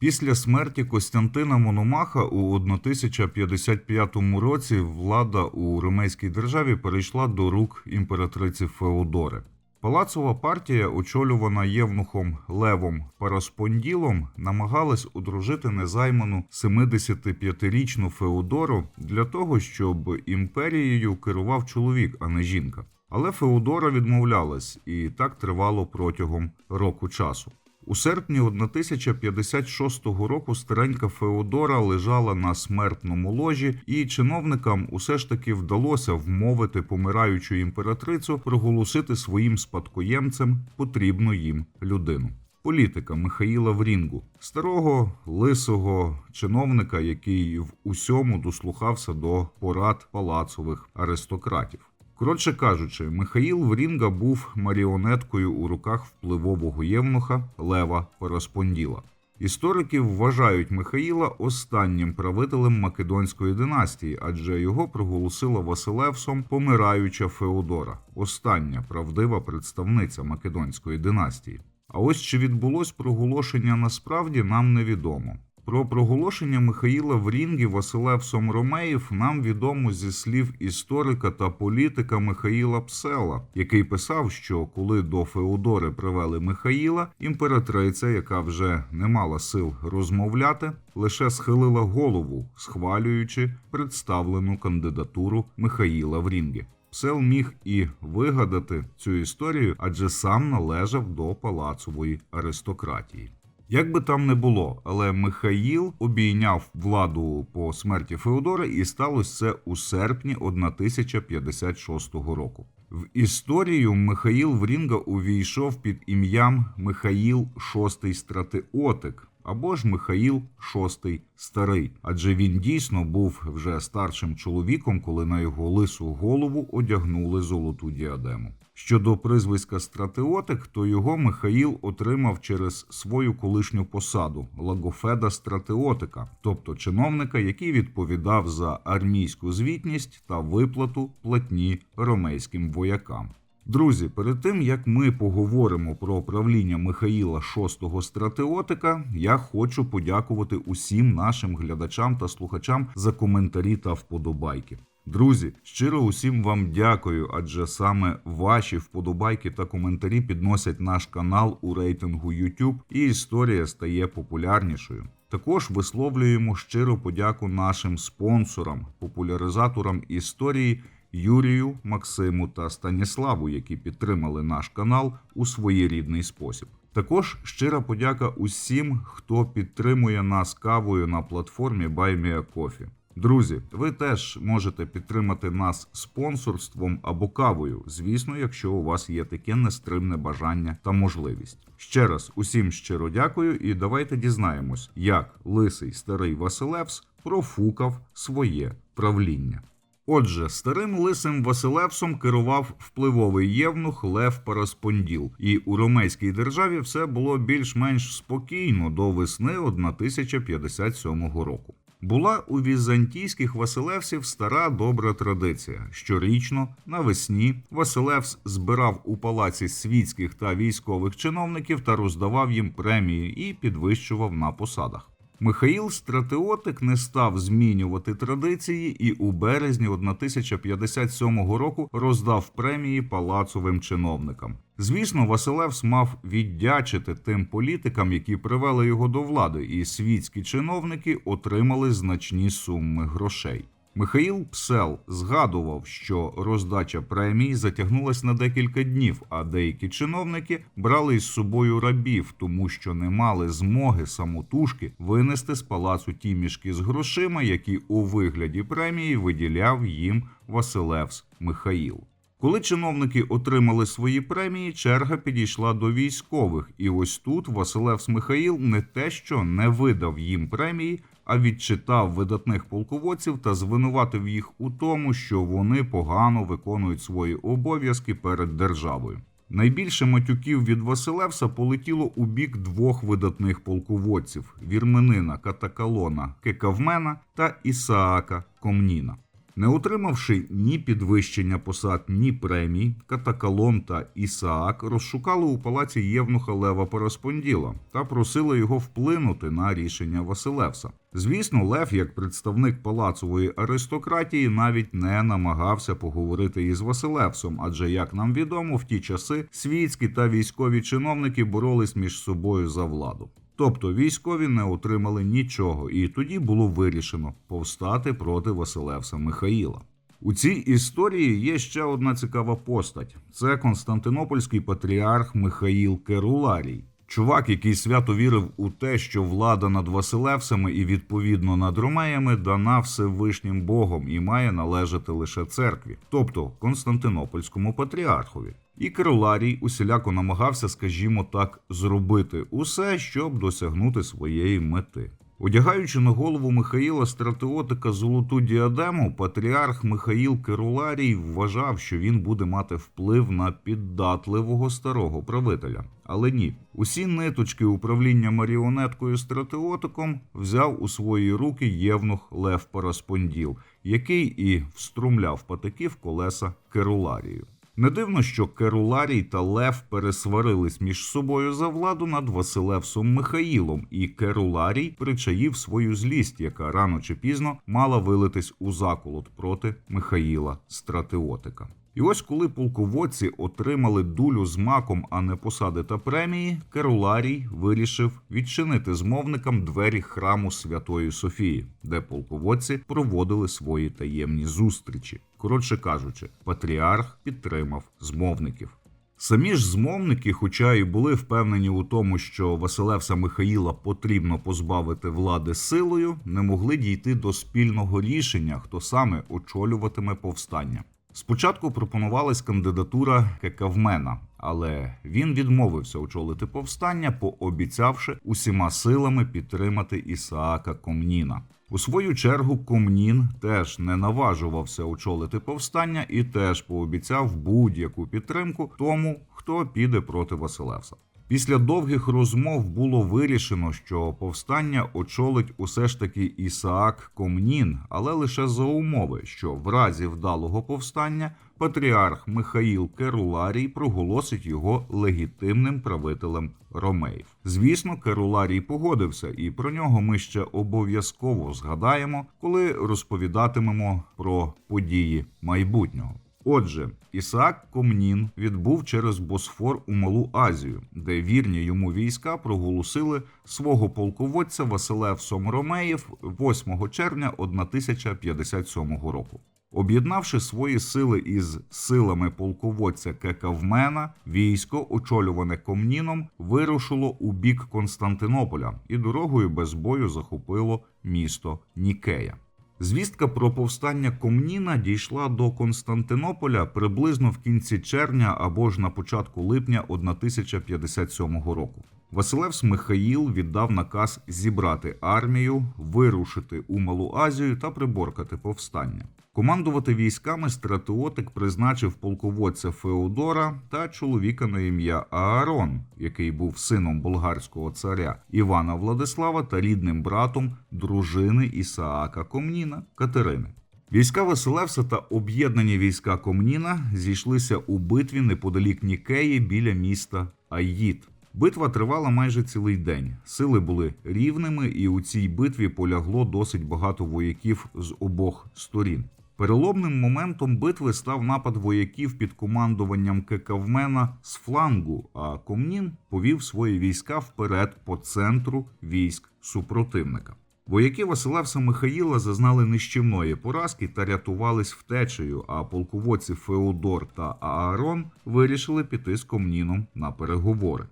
Після смерті Костянтина Мономаха у 1055 році влада у римейській державі перейшла до рук імператриці Феодори. Палацова партія, очолювана євнухом Левом Параспонділом, намагалась одружити незайману 75-річну Феодору для того, щоб імперією керував чоловік, а не жінка. Але Феодора відмовлялась, і так тривало протягом року часу. У серпні 1056 року старенька Феодора лежала на смертному ложі, і чиновникам усе ж таки вдалося вмовити помираючу імператрицю проголосити своїм спадкоємцем потрібну їм людину. Політика Михаїла Врінгу, старого лисого чиновника, який в усьому дослухався до порад палацових аристократів. Коротше кажучи, Михаїл Врінга був маріонеткою у руках впливового євнуха Лева Параспонділа. Історики вважають Михаїла останнім правителем Македонської династії, адже його проголосила Василевсом помираюча Феодора, остання правдива представниця Македонської династії. А ось чи відбулось проголошення насправді нам невідомо. Про проголошення Михаїла в рінгі Василевсом Ромеїв нам відомо зі слів історика та політика Михаїла Псела, який писав, що коли до Феодори привели Михаїла, імператриця, яка вже не мала сил розмовляти, лише схилила голову, схвалюючи представлену кандидатуру Михаїла в рінгі. Псел міг і вигадати цю історію, адже сам належав до палацової аристократії. Як би там не було, але Михаїл обійняв владу по смерті Феодора, і сталося це у серпні 1056 року. В історію Михаїл Врінга увійшов під ім'ям Михаїл VI Стратеотик або ж Михаїл VI Старий, адже він дійсно був вже старшим чоловіком, коли на його лису голову одягнули золоту діадему. Щодо призвиська стратеотик, то його Михаїл отримав через свою колишню посаду лагофеда стратеотика, тобто чиновника, який відповідав за армійську звітність та виплату платні ромейським воякам. Друзі, перед тим як ми поговоримо про правління Михаїла VI стратеотика, я хочу подякувати усім нашим глядачам та слухачам за коментарі та вподобайки. Друзі, щиро усім вам дякую, адже саме ваші вподобайки та коментарі підносять наш канал у рейтингу YouTube, і історія стає популярнішою. Також висловлюємо щиру подяку нашим спонсорам, популяризаторам історії Юрію, Максиму та Станіславу, які підтримали наш канал у своєрідний спосіб. Також щира подяка усім, хто підтримує нас кавою на платформі BuyMeACoffee. Друзі, ви теж можете підтримати нас спонсорством або кавою, звісно, якщо у вас є таке нестримне бажання та можливість. Ще раз усім щиро дякую, і давайте дізнаємось, як лисий старий Василевс профукав своє правління. Отже, старим лисим Василевсом керував впливовий євнух Лев Параспонділ, і у ромейській державі все було більш-менш спокійно до весни 1057 року. Була у візантійських Василевсів стара добра традиція. Щорічно навесні Василевс збирав у палаці світських та військових чиновників та роздавав їм премії і підвищував на посадах. Михаїл Стратеотик не став змінювати традиції і у березні 1057 року роздав премії палацовим чиновникам. Звісно, Василевс мав віддячити тим політикам, які привели його до влади, і світські чиновники отримали значні суми грошей. Михаїл Псел згадував, що роздача премій затягнулась на декілька днів, а деякі чиновники брали із собою рабів, тому що не мали змоги самотужки винести з палацу ті мішки з грошима, які у вигляді премії виділяв їм Василевс Михаїл. Коли чиновники отримали свої премії, черга підійшла до військових, і ось тут Василевс Михаїл не те, що не видав їм премії, а відчитав видатних полководців та звинуватив їх у тому, що вони погано виконують свої обов'язки перед державою. Найбільше матюків від Василевса полетіло у бік двох видатних полководців: вірменина Катакалона Кекавмена та Ісаака Комніна. Не отримавши ні підвищення посад, ні премій, Катакалон та Ісаак розшукали у палаці Євнуха Лева Пораспонділа та просили його вплинути на рішення Василевса. Звісно, Лев, як представник палацової аристократії, навіть не намагався поговорити із Василевсом, адже, як нам відомо, в ті часи світські та військові чиновники боролись між собою за владу. Тобто військові не отримали нічого, і тоді було вирішено повстати проти Василевса Михаїла. У цій історії є ще одна цікава постать: це Константинопольський патріарх Михаїл Керуларій. Чувак, який свято вірив у те, що влада над Василевсами і відповідно над Ромеями дана Всевишнім Богом і має належати лише церкві, тобто Константинопольському патріархові. І Керуларій усіляко намагався, скажімо так, зробити усе, щоб досягнути своєї мети. Одягаючи на голову Михаїла Стратеотика золоту діадему, патріарх Михаїл Керуларій вважав, що він буде мати вплив на піддатливого старого правителя. Але ні, усі ниточки управління маріонеткою стратеотиком взяв у свої руки євнух Лев Параспонділ, який і вструмляв патики в колеса Керуларію. Не дивно, що Керуларій та Лев пересварились між собою за владу над Василевсом Михаїлом, і Керуларій причаїв свою злість, яка рано чи пізно мала вилитись у заколот проти Михаїла Стратеотика. І ось коли полководці отримали дулю з маком, а не посади та премії, Керуларій вирішив відчинити змовникам двері храму Святої Софії, де полководці проводили свої таємні зустрічі. Коротше кажучи, патріарх підтримав змовників. Самі ж змовники, хоча і були впевнені у тому, що Василевса Михаїла потрібно позбавити влади силою, не могли дійти до спільного рішення, хто саме очолюватиме повстання. Спочатку пропонувалась кандидатура Кекавмена, але він відмовився очолити повстання, пообіцявши усіма силами підтримати Ісаака Комніна. У свою чергу Комнін теж не наважувався очолити повстання і теж пообіцяв будь-яку підтримку тому, хто піде проти Василевса. Після довгих розмов було вирішено, що повстання очолить усе ж таки Ісаак Комнін, але лише за умови, що в разі вдалого повстання патріарх Михаїл Керуларій проголосить його легітимним правителем Ромеїв. Звісно, Керуларій погодився, і про нього ми ще обов'язково згадаємо, коли розповідатимемо про події майбутнього. Отже, Ісаак Комнін відбув через Босфор у Малу Азію, де вірні йому війська проголосили свого полководця Василевсом Ромеїв 8 червня 1057 року. Об'єднавши свої сили із силами полководця Кекавмена, військо, очолюване Комніном, вирушило у бік Константинополя і дорогою без бою захопило місто Нікея. Звістка про повстання Комніна дійшла до Константинополя приблизно в кінці червня або ж на початку липня 1057 року. Василевс Михаїл віддав наказ зібрати армію, вирушити у Малу Азію та приборкати повстання. Командувати військами стратеотик призначив полководця Феодора та чоловіка на ім'я Аарон, який був сином болгарського царя Івана Владислава та рідним братом дружини Ісаака Комніна Катерини. Війська Василевса та об'єднані війська Комніна зійшлися у битві неподалік Нікеї біля міста Аїд. Битва тривала майже цілий день. Сили були рівними, і у цій битві полягло досить багато вояків з обох сторін. Переломним моментом битви став напад вояків під командуванням Кекавмена з флангу, а Комнін повів свої війська вперед по центру військ супротивника. Вояки Василевса Михаїла зазнали нищівної поразки та рятувались втечею, а полководці Феодор та Аарон вирішили піти з Комніном на переговори.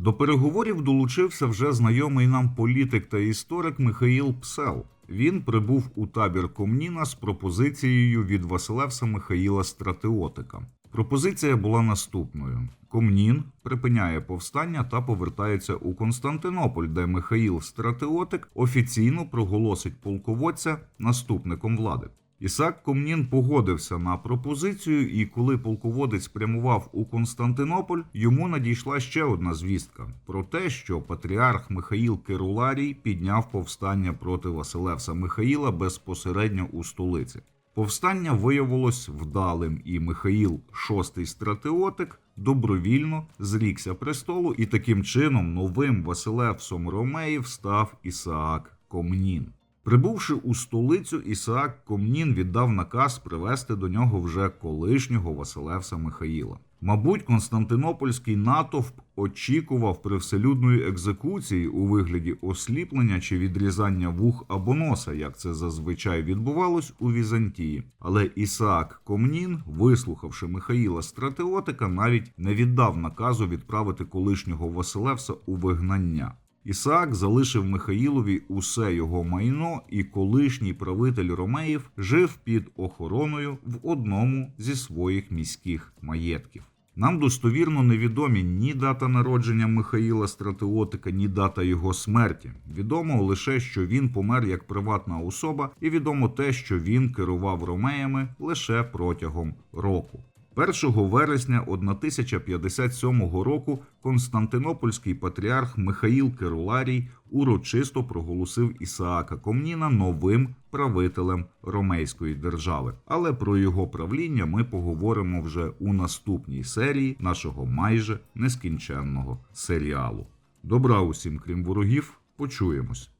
До переговорів долучився вже знайомий нам політик та історик Михаїл Псел. Він прибув у табір Комніна з пропозицією від Василевса Михаїла Стратеотика. Пропозиція була наступною: Комнін припиняє повстання та повертається у Константинополь, де Михаїл Стратеотик офіційно проголосить полководця наступником влади. Ісак Комнін погодився на пропозицію, і коли полководець прямував у Константинополь, йому надійшла ще одна звістка про те, що патріарх Михаїл Керуларій підняв повстання проти Василевса Михаїла безпосередньо у столиці. Повстання виявилось вдалим, і Михаїл VI стратеотик добровільно зрікся престолу, і таким чином новим Василевсом Ромеїв став Ісаак Комнін. Прибувши у столицю, Ісаак Комнін віддав наказ привести до нього вже колишнього Василевса Михаїла. Мабуть, Константинопольський натовп очікував привселюдної екзекуції у вигляді осліплення чи відрізання вух або носа, як це зазвичай відбувалось у Візантії. Але Ісаак Комнін, вислухавши Михаїла Стратеотика, навіть не віддав наказу відправити колишнього Василевса у вигнання. Ісаак залишив Михаїлові усе його майно, і колишній правитель Ромеїв жив під охороною в одному зі своїх міських маєтків. Нам достовірно невідомі ні дата народження Михаїла Стратеотика, ні дата його смерті. Відомо лише, що він помер як приватна особа, і відомо те, що він керував ромеями лише протягом року. 1 вересня 1057 року Константинопольський патріарх Михаїл Керуларій урочисто проголосив Ісаака Комніна новим правителем Ромейської держави. Але про його правління ми поговоримо вже у наступній серії нашого майже нескінченного серіалу. Добра усім, крім ворогів, почуємось.